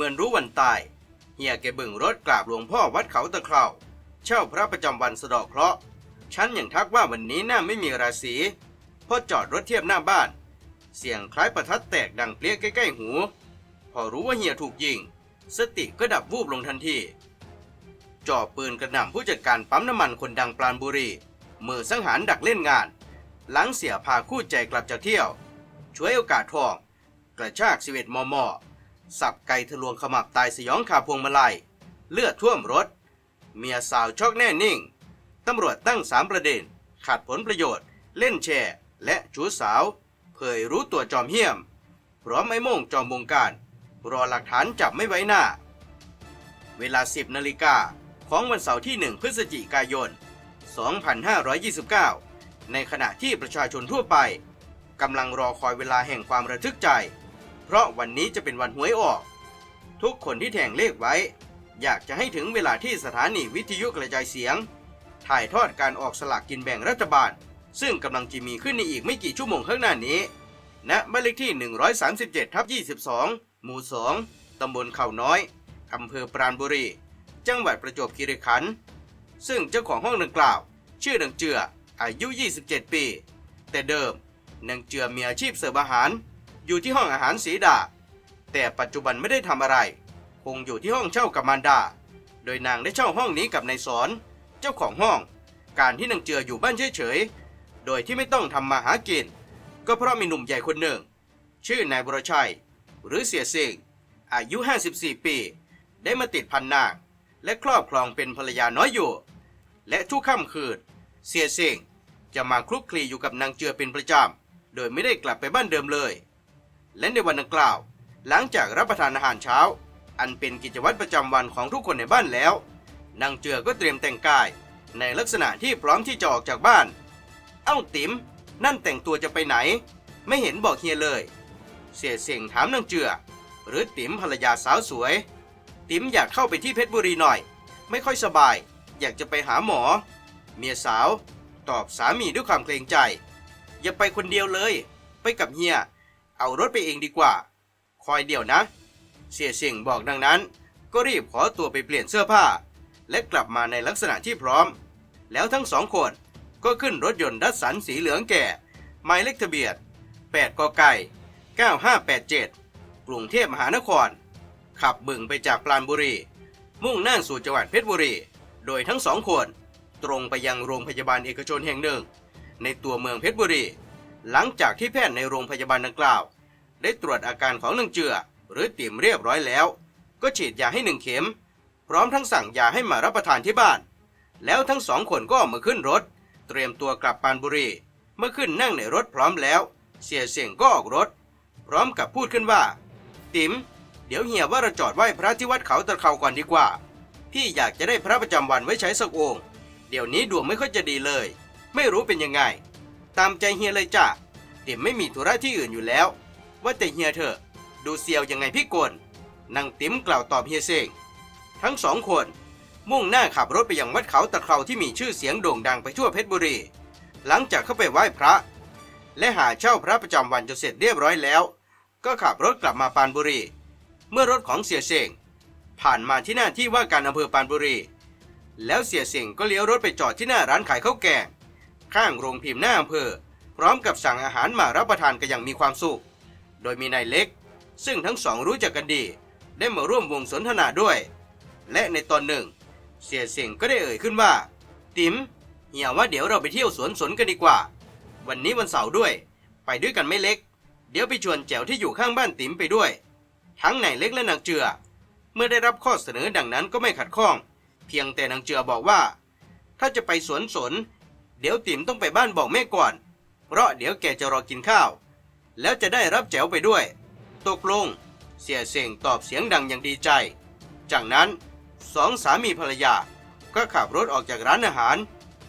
มือนรู้วันตาย เฮียแกบึงรถกราบหลวงพ่อวัดเขาตะเคราเช่าพระประจำวันสะดอกเคราะห์ฉันยังทักว่าวันนี้หน้าไม่มีราศีพราะจอดรถเทียบหน้าบ้าน เสียงคล้ายประทัดแตกดังเปรี้ยใกล้ๆหู พอรู้ว่าเฮียถูกยิง สติก็ดับวูบลงทันทีจ่อปืนกระหน่ำผู้จัดการปั๊มน้ำมันคนดังปราณบุรี มือสังหารดักเล่นงาน หลังเสียพาคู่ใจกลับจากเที่ยว ช่วยโอกาสทอง กระชากสิเวตมอมอ สับไก่ทะลวงขมับตายสยองคาพวงมาลัย เลือดท่วมรถ เมียสาวช็อกแน่นิ่ง ตำรวจตั้งสามประเด็น ขาดผลประโยชน์ เล่นแชร์ และชู้สาว เผยรู้ตัวจอมเหี้ยม พร้อมไม้โม่งจอมวงการ รอหลักฐานจับไม่ไว้หน้า เวลา 10นาฬิกาของวันเสาร์ที่ 1 พฤศจิกายน 2529 ในขณะที่ประชาชนทั่วไปกำลังรอคอยเวลาแห่งความระทึกใจ เพราะวันนี้จะเป็นวันหวยออก ทุกคนที่แทงเลขไว้ อยากจะให้ถึงเวลาที่สถานีวิทยุกระจายเสียง ถ่ายทอดการออกสลากกินแบ่งรัฐบาล ซึ่งกำลังจะมีขึ้นในอีกไม่กี่ชั่วโมงข้างหน้านี้ณบ้านเลขที่ 137ทับ22 หมู่ 2 ตำบลเขาน้อย อำเภอปราณบุรี จังหวัดประจวบคีรีขันธ์ ซึ่งเจ้าของห้องดังกล่าว ชื่อนางเจือ อายุ 27 ปี แต่เดิมนางเจือมีอาชีพเสิร์ฟอาหาร อยู่ที่ห้องอาหารสีดา แต่ปัจจุบันไม่ได้ทำอะไร คงอยู่ที่ห้องเช่ากับมารดา โดยนางได้เช่าห้องนี้กับนายสอน เจ้าของห้อง การที่นางเจืออยู่บ้านเฉยๆ โดยที่ไม่ต้องทำมาหากิน ก็เพราะมีหนุ่มใหญ่คนหนึ่ง ชื่อนายบรชัย หรือเสียสิงอายุ 54 ปี ได้มาติดพันนาง และครอบครองเป็นภรรยาน้อยอยู่ และทุกค่ำคืน เสียสิงจะมาคลุกคลีอยู่กับนางเจือเป็นประจำ โดยไม่ได้กลับไปบ้านเดิมเลย และในวันดังกล่าว หลังจากรับประทานอาหารเช้า อันเป็นกิจวัตรประจำวันของทุกคนในบ้านแล้วนางเจือก็เตรียมแต่งกาย ในลักษณะที่พร้อมที่จะออกจากบ้าน เอ้าติ๋มนั่นแต่งตัวจะไปไหน ไม่เห็นบอกเฮียเลย เสียเสียงถามนางเจือ หรือติ๋มภรรยาสาวสวย ติ๋มอยากเข้าไปที่เพชรบุรีหน่อย ไม่ค่อยสบาย อยากจะไปหาหมอ เมียสาว ตอบสามีด้วยความเกรงใจ อย่าไปคนเดียวเลย ไปกับเฮีย เอารถไปเองดีกว่า คอยเดี๋ยวนะ เสียเสียงบอกดังนั้น ก็รีบขอตัวไปเปลี่ยนเสื้อผ้า และกลับมาในลักษณะที่พร้อม แล้วทั้งสองคนก็ขึ้นรถยนต์ดัสสันสีเหลืองแก่ หมายเลขทะเบียน8กไก่ 9587 กรุงเทพมหานคร ขับบึงไปจากปราณบุรี มุ่งหน้าสู่จังหวัดเพชรบุรี โดยทั้งสองคน ตรงไปยังโรงพยาบาลเอกชนแห่งหนึ่ง ในตัวเมืองเพชรบุรี หลังจากที่แพทย์ในโรงพยาบาลดังกล่าว ได้ตรวจอาการของนางเจือ หรือติ๋มเรียบร้อยแล้ว ก็ฉีดยาให้หนึ่งเข็ม พร้อมทั้งสั่งยาให้มารับประทานที่บ้าน แล้วทั้งสองคนก็ออกมาขึ้นรถ เตรียมตัวกลับปานบุรี เมื่อขึ้นนั่งในรถพร้อมแล้ว เสียเสียงก็ออกรถ พร้อมกับพูดขึ้นว่า ติ๋มเดี๋ยวเฮียว่าเราจอดไหว้พระที่วัดเขาตะเขาก่อนดีกว่า พี่อยากจะได้พระประจำวันไว้ใช้สักองค์ เดี๋ยวนี้ดวงไม่ค่อยจะดีเลย ไม่รู้เป็นยังไง ตามใจเฮียเลยจ้ะติ๋มไม่มีธุระที่อื่นอยู่แล้ว ว่าแต่เฮียเถอะ ดูเซียวยังไงพี่กลนางติ๋มกล่าวตอบเฮียเซงทั้งสองคน มุ่งหน้าขับรถไปยังวัดเขาตะเคราที่มีชื่อเสียงโด่งดังไปทั่วเพชรบุรี หลังจากเข้าไปไหว้พระ และหาเช่าพระประจำวันจนเสร็จเรียบร้อยแล้ว ก็ขับรถกลับมาปานบุรี เมื่อรถของเสียเสงผ่านมาที่หน้าที่ว่าการอำเภอปานบุรี แล้วเสียเสงก็เลี้ยวรถไปจอดที่หน้าร้านขายข้าวแกง ข้างโรงพิมพ์หน้าอำเภอ พร้อมกับสั่งอาหารมารับประทานกันอย่างมีความสุข โดยมีนายเล็ก ซึ่งทั้งสองรู้จักกันดี ได้มาร่วมวงสนทนาด้วย และในตอนหนึ่ง เสียเสียงก็ได้เอ่ยขึ้นว่า ติ๋มเฮียว่าเดี๋ยวเราไปเที่ยวสวนสนกันดีกว่า วันนี้วันเสาร์ด้วย ไปด้วยกันไม่เล็ก เดี๋ยวไปชวนแจ๋วที่อยู่ข้างบ้านติ๋มไปด้วย ทั้งนายเล็กและนางเจือ เมื่อได้รับข้อเสนอดังนั้นก็ไม่ขัดข้อง เพียงแต่นางเจือบอกว่า ถ้าจะไปสวนสน เดี๋ยวติ๋มต้องไปบ้านบอกแม่ก่อน เพราะเดี๋ยวแกจะรอกินข้าว แล้วจะได้รับแจ๋วไปด้วย ตกลง เสียเสียงตอบเสียงดังอย่างดีใจ จากนั้นสองสามีภรรยาก็ขับรถออกจากร้านอาหาร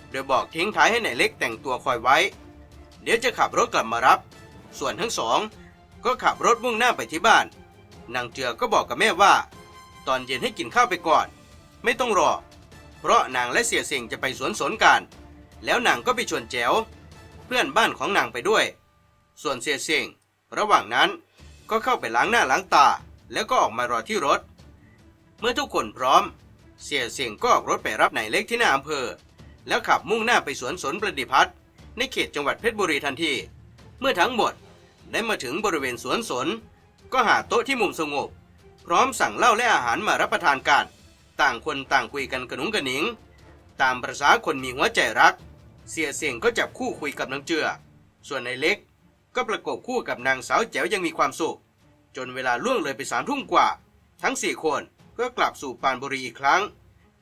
โดยบอกทิ้งท้ายให้นายเล็กแต่งตัวคอยไว้ เดี๋ยวจะขับรถกลับมารับ ส่วนทั้งสองก็ขับรถมุ่งหน้าไปที่บ้าน นางเจือก็บอกกับแม่ว่า ตอนเย็นให้กินข้าวไปก่อน ไม่ต้องรอ เพราะนางและเสียเสียงจะไปสวนสนกัน แล้วนางก็ไปชวนแจ๋วเพื่อนบ้านของนางไปด้วย ส่วนเสียเสงระหว่างนั้นก็เข้าไปล้างหน้าล้างตา แล้วก็ออกมารอที่รถ เมื่อทุกคนพร้อม เสียเสียงก็ออกรถไปรับนายเล็กที่หน้าอำเภอ แล้วขับมุ่งหน้าไปสวนสนประดิพัฒน์ในเขตจังหวัดเพชรบุรีทันที เมื่อทั้งหมดได้มาถึงบริเวณสวนสน ก็หาโต๊ะที่มุมสงบ พร้อมสั่งเหล้าและอาหารมารับประทานกัน ต่างคนต่างคุยกันกระหนุงกระหนิง ตามประษาคนมีหัวใจรัก เสียเสียงก็จับคู่คุยกับนางเจือ ส่วนนายเล็กก็ประกบคู่กับนางสาวแจ๋วยังมีความสุข จนเวลาล่วงเลยไปสามทุ่มกว่า ทั้งสี่คนก็กลับสู่ปรานบุรีอีกครั้ง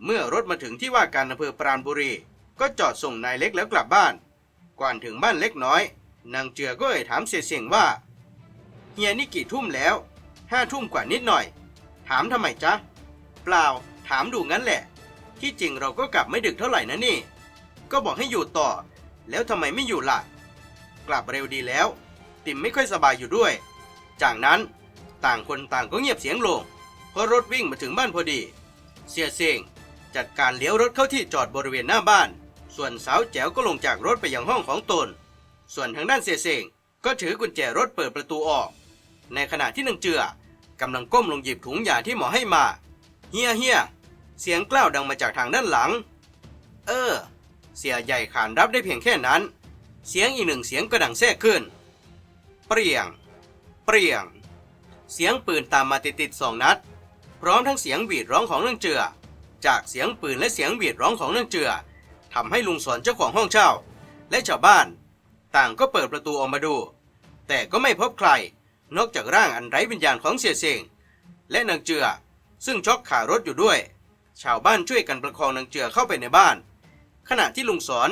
เมื่อรถมาถึงที่ว่าการอำเภอปราณบุรี ก็จอดส่งนายเล็กแล้วกลับบ้าน ก่อนถึงบ้านเล็กน้อย นางเจือก็เอ่ยถามเสียเสียงว่าเฮียนี่กี่ทุ่มแล้วห้าทุ่มกว่านิดหน่อย ถามทำไมจ๊ะ เปล่า ถามดูงั้นแหละ ที่จริงเราก็กลับไม่ดึกเท่าไหร่นะนี่ ก็บอกให้อยู่ต่อ แล้วทำไมไม่อยู่ล่ะ กลับเร็วดีแล้ว ติมไม่ค่อยสบายอยู่ด้วย จากนั้นต่างคนต่างก็เงียบเสียงลง เพราะรถวิ่งมาถึงบ้านพอดี เสียเซงจัดการเลี้ยวรถเข้าที่จอดบริเวณหน้าบ้าน ส่วนสาวแจ๋วก็ลงจากรถไปยังห้องของตน ส่วนทางด้านเสียเซงก็ถือกุญแจรถเปิดประตูออก ในขณะที่นางเจือกำลังก้มลงหยิบถุงยาที่หมอให้มา เฮียเฮียเสียงกล้าวดังมาจากทางด้านหลัง เออ เสียใหญ่ขานรับได้เพียงแค่นั้น เสียงอีกหนึ่งเสียงก็ดังแทรกขึ้น เปรียง เปรียง เสียงปืนตามมาติดๆสองนัด พร้อมทั้งเสียงหวีดร้องของนางเจือ จากเสียงปืนและเสียงหวีดร้องของนางเจือทำให้ลุงสอนเจ้าของห้องเช่า และชาวบ้าน ต่างก็เปิดประตูออกมาดู แต่ก็ไม่พบใคร นอกจากร่างอันไร้วิญญาณของเสียเสงและนางเจือ ซึ่งช็อกขารถอยู่ด้วย ชาวบ้านช่วยกันประคองนางเจือเข้าไปในบ้าน ขณะที่ลุงสอน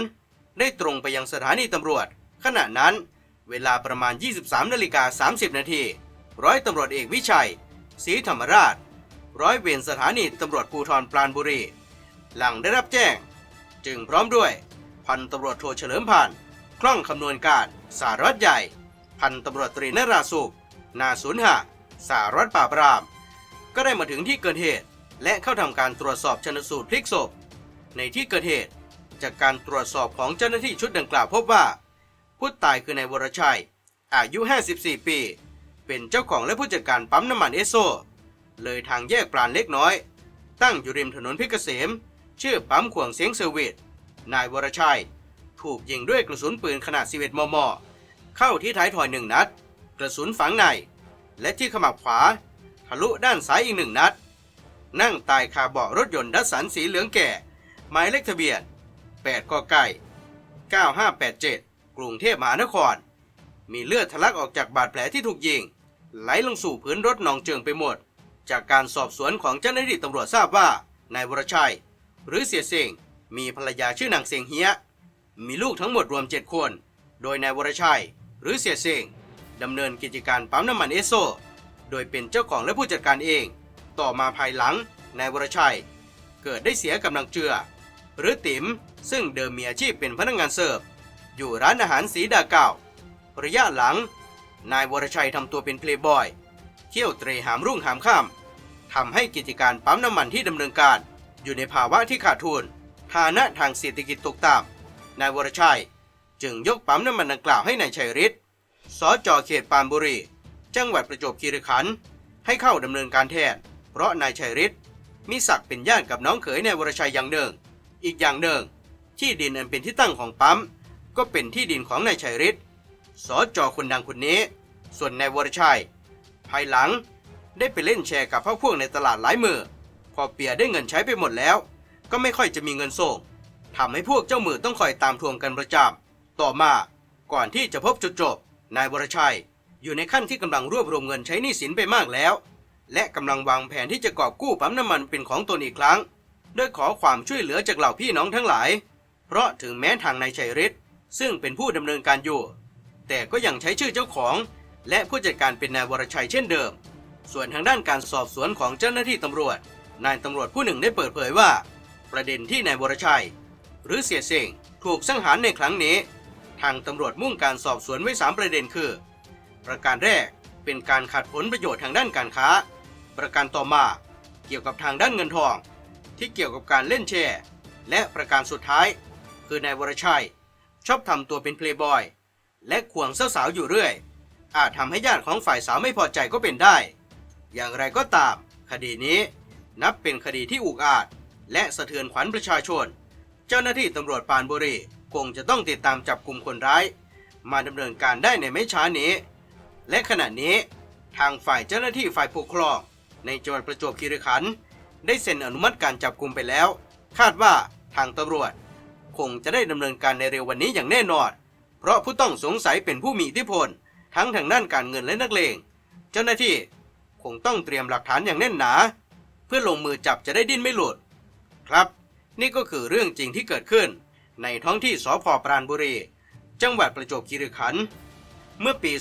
ได้ตรงไปยังสถานีตำรวจ ขณะนั้น เวลาประมาณ 23นาฬิกา30 นาที ร้อยตำรวจเอกวิชัยศรีธรรมราช ร้อยเวรสถานีตำรวจภูธรปราณบุรี หลังได้รับแจ้ง จึงพร้อมด้วย พันตำรวจโทเฉลิมพันธ์คล่องคำนวณการสารวัตรใหญ่ พันตำรวจตรีนราสุข นาศูนหะสารวัตรปราบปราม ก็ได้มาถึงที่เกิดเหตุ และเข้าทำการตรวจสอบชนสูตรพลิกศพ ในที่เกิดเหตุ จากการตรวจสอบของเจ้าหน้าที่ชุดดังกล่าวพบว่า ผู้ตายคือนายวรชัย อายุ 54 ปี เป็นเจ้าของและผู้จัดการปั๊มน้ำมันเอสโซ เลยทางแยกปราณเล็กน้อย ตั้งอยู่ริมถนนเพชรเกษม ชื่อปั๊มขวงเสียงเซอร์วิสนายวรชัย ถูกยิงด้วยกระสุนปืนขนาด 11 มม เข้าที่ท้ายทอยหนึ่งนัด กระสุนฝังใน และที่ขมับขวา ทะลุด้านซ้ายอีกหนึ่งนัด นั่งตายคาเบาะรถยนต์ดัสสันสีเหลืองแก่ หมายเลขทะเบียน 8กไก่9587 กรุงเทพมหานคร มีเลือดทะลักออกจากบาดแผลที่ถูกยิง ไหลลงสู่พื้นรถหนองเจิงไปหมด จากการสอบสวนของเจ้าหน้าที่ตำรวจทราบว่า นายวรชัย หรือเสียเสงมีภรรยาชื่อนางเสียงเฮีย มีลูกทั้งหมดรวม 7 คน โดยนายวรชัย หรือเสียเสงดำเนินกิจการปั๊มน้ำมันเอสโซ โดยเป็นเจ้าของและผู้จัดการเอง ต่อมาภายหลังนายวรชัย เกิดได้เสียกำลังเจือ หรือติ๋มซึ่งเดิมมีอาชีพเป็นพนักงานเสิร์ฟ อยู่ร้านอาหารสีดาเก่าระยะหลัง นายวรชัยทำตัวเป็นเพลย์บอย เที่ยวเตรหามรุ่งหามค่ำทำให้กิจการปั๊มน้ำมันที่ดำเนินการ อยู่ในภาวะที่ขาดทุนฐานะทางเศรษฐกิจตกต่ำนายวรชัย จึงยกปั๊มน้ำมันดังกล่าวให้นายชัยฤทธิ์สจเขตปานบุรี จังหวัดประจวบคีรีขันธ์ให้เข้าดำเนินการแทน เพราะนายชัยฤทธิ์มีศักดิ์เป็นญาติกับน้องเขยนายวรชัยอย่างหนึ่ง อีกอย่างหนึ่ง ที่ดินอันเป็นที่ตั้งของปั๊ม ก็เป็นที่ดินของนายชัยฤทธิ์สจคนดังคนนี้ ส่วนนายวรชัย ภายหลังได้ไปเล่นแชร์กับพวกพวกในตลาดหลายมือ พอเปียได้เงินใช้ไปหมดแล้ว ก็ไม่ค่อยจะมีเงินส่งทำให้พวกเจ้ามือต้องคอยตามทวงกันประจำต่อมาก่อนที่จะพบจุดจบ นายวรชัย อยู่ในขั้นที่กำลังรวบรวมเงินใช้หนี้สินไปมากแล้ว และกำลังวางแผนที่จะกอบกู้ปั๊มน้ำมันเป็นของตนอีกครั้ง โดยขอความช่วยเหลือจากเหล่าพี่น้องทั้งหลาย เพราะถึงแม้ทางนายชัยฤทธิ์ซึ่งเป็นผู้ดำเนินการอยู่ แต่ก็ยังใช้ชื่อเจ้าของ และผู้จัดการเป็นนายวรชัยเช่นเดิม ส่วนทางด้านการสอบสวนของเจ้าหน้าที่ตำรวจ นายตำรวจผู้หนึ่งได้เปิดเผยว่า ประเด็นที่นายวรชัย หรือเสียเสงถูกสังหารในครั้งนี้ ทางตำรวจมุ่งการสอบสวนไว้ 3 ประเด็นคือ ประการแรกเป็นการขัดผลประโยชน์ทางด้านการค้า ประการต่อมาเกี่ยวกับทางด้านเงินทอง ที่เกี่ยวกับการเล่นแชร์ และประการสุดท้าย คือนายวรชัย ชอบทำตัวเป็นเพลย์บอยและควงสาวๆอยู่เรื่อย อาจทำให้ญาติของฝ่ายสาวไม่พอใจก็เป็นได้ อย่างไรก็ตาม คดีนี้นับเป็นคดีที่อุกอาจ และสะเทือนขวัญประชาชน เจ้าหน้าที่ตำรวจปานบุรีคงจะต้องติดตามจับกลุ่มคนร้าย มาดำเนินการได้ในไม่ช้านี้ และขณะนี้ทางฝ่ายเจ้าหน้าที่ฝ่ายปกครอง ในจังหวัดประจวบคีรีขันธ์ ได้เซ็นอนุมัติการจับกลุ่มไปแล้ว คาดว่าทางตำรวจ คงจะได้ดำเนินการในเร็ววันนี้อย่างแน่นอน เพราะผู้ต้องสงสัยเป็นผู้มีอิทธิพล ทั้งทางด้านการเงินและนักเลง เจ้าหน้าที่คงต้องเตรียมหลักฐานอย่างแน่นหนา เพื่อลงมือจับจะได้ดิ้นไม่หลุด ครับ นี่ก็คือเรื่องจริงที่เกิดขึ้น ในท้องที่สพปราณบุรี จังหวัดประจวบคีรีขันธ์เมื่อปี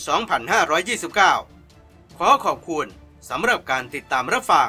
2529 ขอขอบคุณสำหรับการติดตามรับฟัง